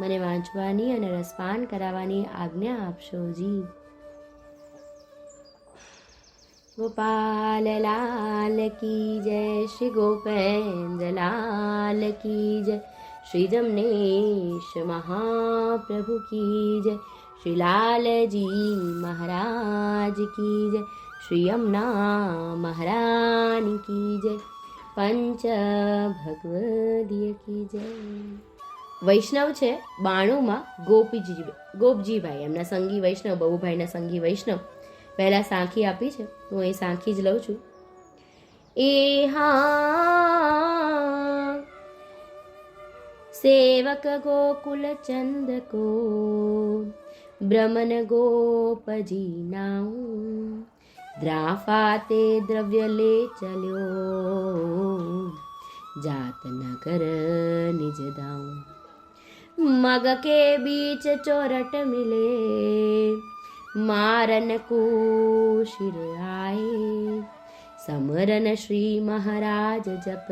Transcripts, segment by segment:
મને વાંચવાની અને રસપાન કરાવવાની આજ્ઞા આપશો જી. ગોપાલ લાલ કી જય, શ્રી ગોપેન્દ્ર લાલ કી જય, શ્રી જમનેશ મહાપ્રભુ કી જય, શ્રી લાલજી મહારાજ કી જય, શ્રી યમુના મહારાની કી જય, પંચ ભગવદીય કી જય. વૈષ્ણવ છે, બાણુમાં ગોપીજી ગોપજીભાઈ. એમના સંગી વૈષ્ણવ, બહુભાઈના સંગી વૈષ્ણવ. પહેલાં સાંખી આપી છે, હું એ સાંખી જ લઉં છું. એ હા, સેવક ગોકુલ ચંદ કો, બ્રહ્મન ગોપજી દ્રાફા દ્રાફાતે દ્રવ્ય લે ચલ્યો, જાત નગર નિજ દાઉં. मग के बीच चोरट मिले मारन को शिर आए समरन श्री महाराज जप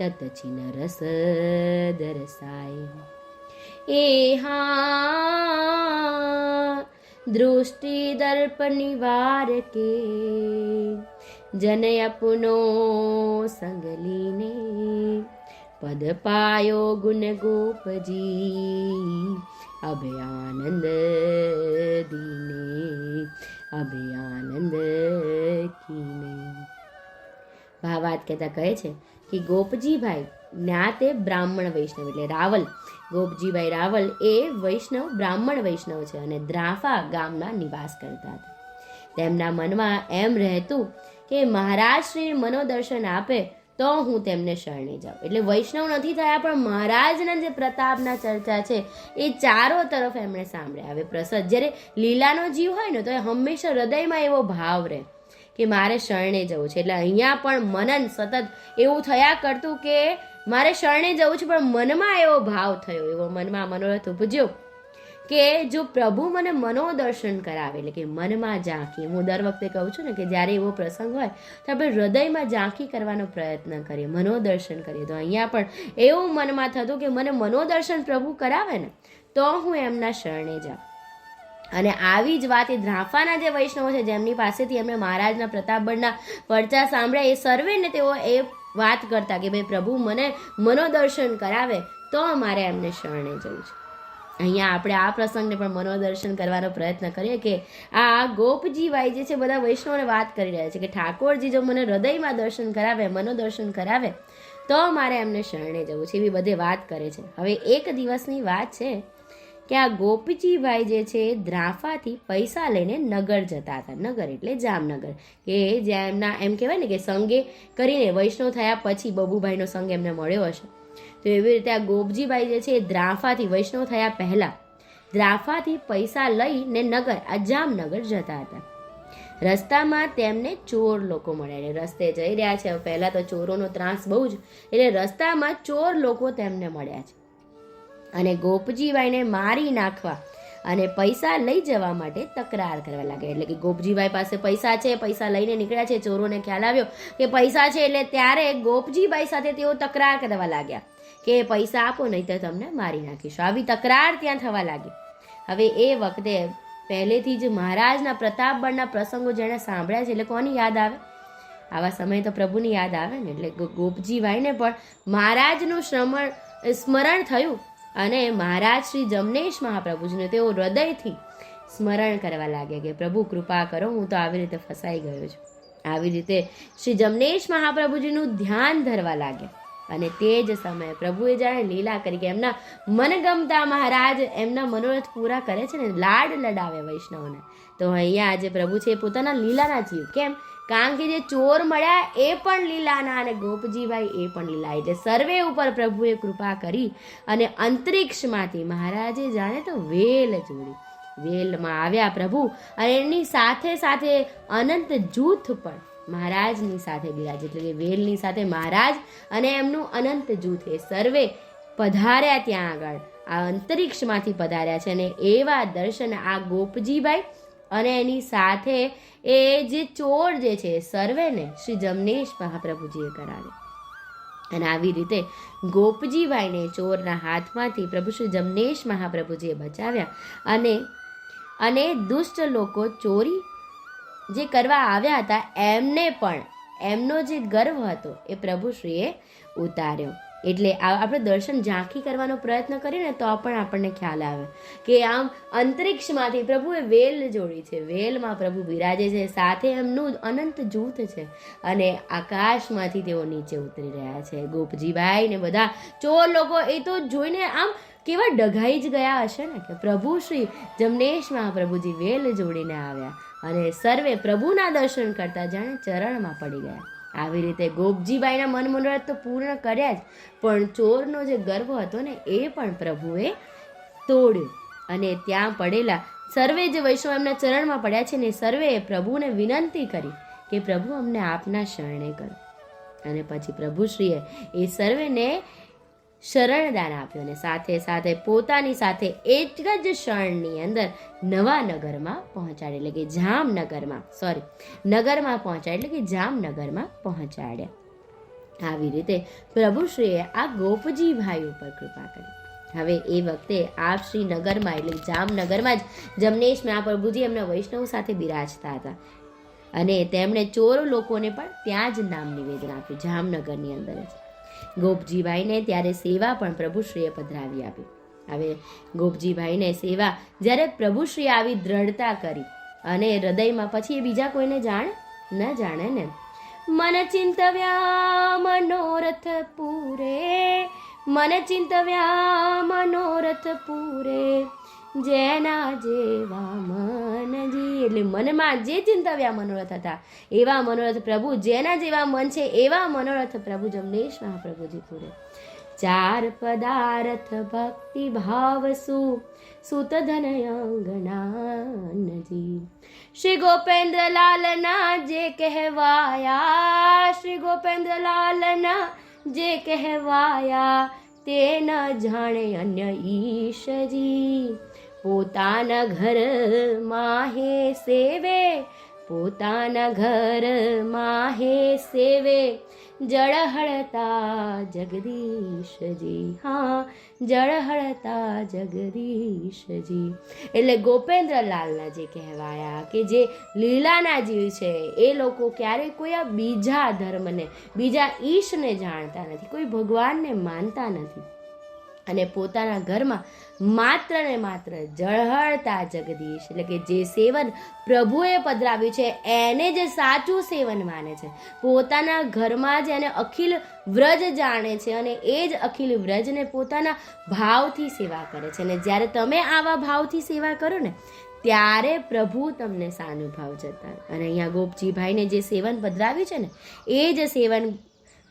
तत छिन रस दरसाए ए हाँ दृष्टि दर्प निवार के जन अपनो संग लीने પદ પાયો ગુણ ગોપજી અભયાનંદ દીને અભયાનંદ કીને ભાવાત કહેતા કહે છે કે ગોપજીભાઈ જ્ઞાતે બ્રાહ્મણ વૈષ્ણવ એટલે રાવલ, ગોપજીભાઈ રાવલ એ વૈષ્ણવ, બ્રાહ્મણ વૈષ્ણવ છે અને દ્રાફા ગામના નિવાસ કરતા હતા. તેમના મનમાં એમ રહેતું કે મહારાજ શ્રી મનોદર્શન આપે તો હું તેમને શરણે જાઉં. એટલે વૈષ્ણવ નથી થયા, પણ મહારાજના જે પ્રતાપના ચર્ચા છે, એ ચારો તરફ એમણે સાંભળ્યા. હવે પ્રસાદ, જ્યારે લીલાનો જીવ હોય ને, તો એ હંમેશા હૃદયમાં એવો ભાવ રહે કે મારે શરણે જવું છે. એટલે અહીંયા પણ મનન સતત એવું થયા કરતું કે મારે શરણે જવું છે, પણ મનમાં એવો ભાવ થયો, એવો મનમાં મનોરથ ઉપજ્યો. કે જો પ્રભુ મને મનોદર્શન કરાવે, એટલે કે મનમાં ઝાંખી. હું દર વખતે કહું છું ને કે જ્યારે એવો પ્રસંગ હોય, તો આપણે હૃદયમાં ઝાંખી કરવાનો પ્રયત્ન કરીએ, મનોદર્શન કરીએ. તો અહીંયા પણ એવું મનમાં થતું કે મને મનોદર્શન પ્રભુ કરાવે ને, તો હું એમના શરણે જાઉં. અને આવી જ વાત એ ધ્રાફાના જે વૈષ્ણવો છે, જેમની પાસેથી એમણે મહારાજના પ્રતાપગઢના પરચા સાંભળ્યા, એ સર્વેને તેઓ એ વાત કરતા કે, ભાઈ, પ્રભુ મને મનોદર્શન કરાવે, તો મારે એમને શરણે જવું છે. અહીંયા આપણે આ પ્રસંગને પણ મનોદર્શન કરવાનો પ્રયત્ન કરીએ કે આ ગોપજીભાઈ જે છે બધા વૈષ્ણવને વાત કરી રહ્યા છે કે ઠાકોરજી જો મને હૃદયમાં દર્શન કરાવે, મનોદર્શન કરાવે, તો મારે એમને શરણે જવું છે એવી બધે વાત કરે છે. હવે એક દિવસની વાત છે કે આ ગોપજીભાઈ જે છે દ્રાફાથી પૈસા લઈને નગર જતા હતા. નગર એટલે જામનગર. કે જ્યાં એમના એમ કહેવાય ને કે સંગે કરીને વૈષ્ણવ થયા પછી બબુભાઈનો સંગ એમને મળ્યો હશે. તો એવી રીતે આ ગોપજીભાઈ જે છે એ દ્રાફાથી વૈષ્ણવ થયા પહેલાં દ્રાફાથી પૈસા લઈને નગર, આ જામનગર જતા હતા. રસ્તામાં તેમને ચોર લોકો મળ્યા એટલે રસ્તે જઈ રહ્યા છે. પહેલાં તો ચોરોનો ત્રાસ બહુ જ, એટલે રસ્તામાં ચોર લોકો તેમને મળ્યા છે. અને ગોપજીભાઈને મારી નાખવા અને પૈસા લઈ જવા માટે તકરાર કરવા લાગ્યા. એટલે કે ગોપજીભાઈ પાસે પૈસા છે, પૈસા લઈને નીકળ્યા છે. ચોરોને ખ્યાલ આવ્યો કે પૈસા છે એટલે ત્યારે ગોપજીભાઈ સાથે તેઓ તકરાર કરવા લાગ્યા. કે પૈસા આપો નહીં તો તમને મારી નાખીશું. આવી તકરાર ત્યાં થવા લાગી. હવે એ વખતે પહેલેથી જ મહારાજના પ્રતાપગઢના પ્રસંગો જેણે સાંભળ્યા છે, એટલે કોની યાદ આવે? આવા સમયે તો પ્રભુની યાદ આવે ને, એટલે ગોપજીભાઈને પણ મહારાજનું શ્રમણ, સ્મરણ થયું અને મહારાજ શ્રી જમનેશ મહાપ્રભુજીને તેઓ હૃદયથી સ્મરણ કરવા લાગ્યા કે, પ્રભુ, કૃપા કરો, હું તો આવી રીતે ફસાઈ ગયો છું. આવી રીતે શ્રી જમનેશ મહાપ્રભુજીનું ધ્યાન ધરવા લાગ્યા. અને તે જ સમયે પ્રભુએ જાણે લીલા કરી કે એમના મનગમતા મહારાજ એમના મનોરથ પૂરા કરે છે ને, લાડ લડાવે વૈષ્ણવને. તો અહીંયા આજે પ્રભુ છે એ પોતાના લીલાના જીવ. કેમ? કારણ કે જે ચોર મળ્યા એ પણ લીલાના અને ગોપજીભાઈ એ પણ લીલા. એટલે સર્વે ઉપર પ્રભુએ કૃપા કરી અને અંતરિક્ષમાંથી મહારાજે જાણે તો વેલ જોડી. વેલમાં આવ્યા પ્રભુ અને એની સાથે સાથે અનંત જૂથ પણ મહારાજની સાથે બિરાજ, એટલે કે વેલની સાથે મહારાજ અને એમનું અનંત જૂથ એ સર્વે પધાર્યા ત્યાં આગળ. આ અંતરિક્ષમાંથી પધાર્યા છે અને એવા દર્શન આ ગોપજીભાઈ અને એની સાથે એ જે ચોર જે છે સર્વેને શ્રી જમનેશ મહાપ્રભુજીએ કરાવે અને આવી રીતે ગોપજીભાઈને ચોરના હાથમાંથી પ્રભુ શ્રી જમનેશ મહાપ્રભુજીએ બચાવ્યા અને અને દુષ્ટ લોકો ચોરી જે કરવા આવ્યા હતા, એમને પણ, એમનો જે ગર્વ હતો, એ પ્રભુશ્રીએ ઉતાર્યો. એટલે આપણે દર્શન ઝાંખી કરવાનો પ્રયત્ન કરીએ ને તો પણ આપણને ખ્યાલ આવે કે આમ અંતરિક્ષમાંથી પ્રભુએ વેલ જોડી છે. વેલમાં પ્રભુ બિરાજે છે, સાથે એમનું અનંત જૂથ છે અને આકાશમાંથી તેઓ નીચે ઉતરી રહ્યા છે. ગોપજીભાઈ ને બધા ચોર લોકો એ તો જોઈને આમ કેવા ડઘાઈ જ ગયા હશે ને કે પ્રભુ શ્રી જમનેશ મહાપ્રભુજી વેલ જોડીને આવ્યા અને સર્વે પ્રભુના દર્શન કરતા જાણે ચરણમાં પડી ગયા. આવી રીતે ગોપજીબાઈના મન મનોરથ તો પૂર્ણ કર્યા જ, પણ ચોરનો જે ગર્વ હતો ને એ પણ પ્રભુએ તોડ્યો. અને ત્યાં પડેલા સર્વે જે વૈષ્ણવ એમના ચરણમાં પડ્યા છે ને સર્વે પ્રભુને વિનંતી કરી કે પ્રભુ અમને આપના શરણે કરો. અને પછી પ્રભુશ્રીએ એ સર્વેને શરણદાન આપ્યું અને સાથે સાથે પોતાની સાથે એક જ ક્ષણની અંદર નવા નગરમાં પહોંચાડે એટલે કે જામનગરમાં સોરી નગરમાં પહોંચાડે એટલે કે જામનગરમાં પહોંચાડ્યા. આવી રીતે પ્રભુશ્રીએ આ ગોપજીભાઈ ઉપર કૃપા કરી. હવે એ વખતે આ શ્રીનગરમાં, એટલે જામનગરમાં જ જમનેશ મહાપ્રભુજી એમના વૈષ્ણવ સાથે બિરાજતા હતા. અને તેમણે ચોર લોકોને પણ ત્યાં જ નામ નિવેદન આપ્યું, જામનગરની અંદર જ. ગોપજીભાઈને ત્યારે સેવા પણ પ્રભુશ્રીએ પધરાવી આપી. હવે ગોપજીભાઈને સેવા જ્યારે પ્રભુશ્રીએ આવી દ્રઢતા કરી અને હૃદયમાં પછી એ બીજા કોઈને જાણે ન જાણે ને? મન ચિંતવ્યા મનોરથ પૂરે, મન ચિંતવ્યા મનોરથ પૂરે. જેના જેવા મનજી એટલે મનમાં જે ચિંતવ્યા મનોરથ હતા, એવા મનોરથ પ્રભુ, જેના જેવા મન છે, એવા મનોરથ પ્રભુ જમનેશ મહાપ્રભુજી પૂરે. ચાર પદાર્થ ભક્તિ ભાવ સુ, સુત ધનયંગનાનજી શ્રી ગોપેન્દ્ર લાલના જે કહેવાયા, શ્રી ગોપેન્દ્ર લાલના જે કહેવાયા, તે ન જાણે અન્ય ઈશજી પોતાના ઘરમાં હે સેવે, પોતાના ઘરમાં હે સેવે. જળહળતા જગદીશજી, હા, જળહળતા જગદીશજી. એટલે ગોપેન્દ્રલાલના જે કહેવાયા કે જે લીલાના જીવ છે, એ લોકો ક્યારેય કોઈ આ બીજા ધર્મને, બીજા ઈશને જાણતા નથી, કોઈ ભગવાનને માનતા નથી. અને પોતાના ઘરમાં માત્ર ને માત્ર જળહળતા જગદીશ. એટલે કે જે સેવન પ્રભુએ પધરાવ્યું છે, એને જે સાચું સેવન માને છે. પોતાના ઘરમાં જ એને અખિલ વ્રજ જાણે છે અને એ જ અખિલ વ્રજને પોતાના ભાવથી સેવા કરે છે. અને જ્યારે તમે આવા ભાવથી સેવા કરો ને, ત્યારે પ્રભુ તમને સાનુભાવ જતા. અને અહીંયા ગોપજીભાઈને જે સેવન પધરાવ્યું છે ને, એ જ સેવન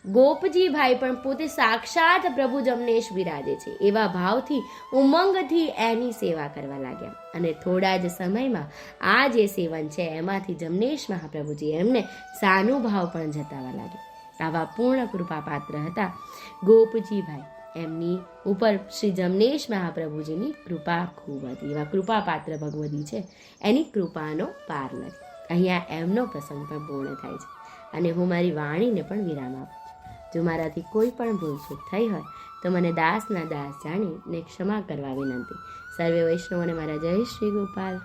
ગોપજીભાઈ પણ પોતે સાક્ષાત પ્રભુ જમનેશ બિરાજે છે. એવા ભાવથી ઉમંગથી એની સેવા કરવા લાગ્યા. અને થોડા જ સમયમાં આ જે સેવન છે, એમાંથી જમનેશ મહાપ્રભુજી એમને સાનુભાવ પણ જતાવા લાગ્યા. આવા પૂર્ણ કૃપાપાત્ર હતા ગોપજીભાઈ એમની ઉપર શ્રી જમનેશ મહાપ્રભુજીની કૃપા ખૂબ હતી. એવા કૃપાપાત્ર ભગવતી છે. એની કૃપાનો પાર નથી અહીંયા એમનો પ્રસંગ પણ પૂર્ણ થાય છે. અને હું મારી વાણીને પણ વિરામ આપું. જો મારાથી કોઈ પણ ભૂલચૂક થઈ હોય, તો મને દાસના દાસ જાણીને ક્ષમા કરવા વિનંતી. સર્વે વૈષ્ણવોને મારા જય શ્રી ગોપાલ.